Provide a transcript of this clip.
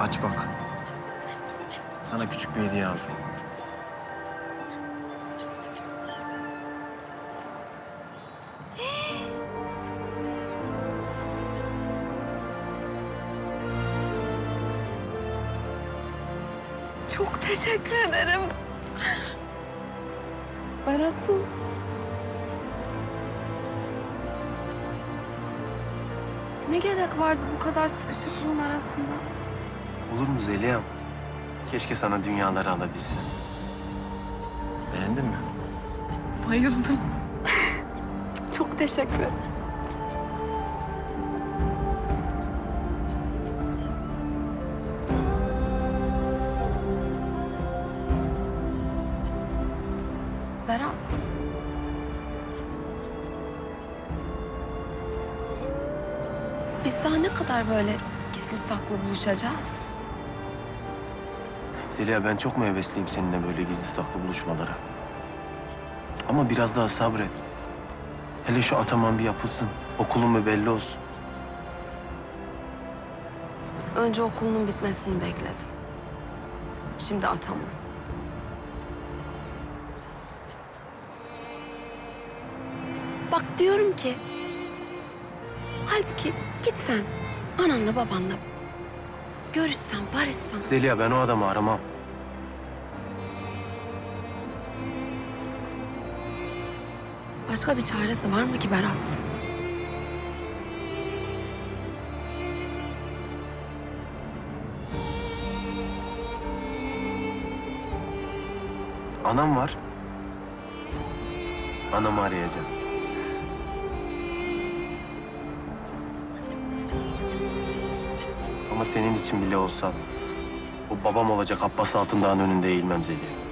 Aç bak. Sana küçük bir hediye aldım. Çok teşekkür ederim. Berat'ım. Ne gerek vardı bu kadar sıkışıklığın arasında? Olur mu Zeliha'm? Keşke sana dünyaları alabilsem. Beğendin mi? Bayıldım. Çok teşekkür ederim. Berat. Biz daha ne kadar böyle gizli saklı buluşacağız? Zeliha ben çok mu hevesliyim seninle böyle gizli saklı buluşmalara? Ama biraz daha sabret. Hele şu ataman bir yapılsın. Okulun mu belli olsun. Önce okulunun bitmesini bekledim. Şimdi atamam. Bak diyorum ki... Halbuki git sen ananla babanla görüşsen, barışsan. Zeliha ben o adamı aramam. Başka bir çaresi var mı ki Berat? Anam var. Anamı arayacağım. Ama senin için bile olsa o babam olacak Abbas Altındağ'ın önünde eğilmem Zeliha.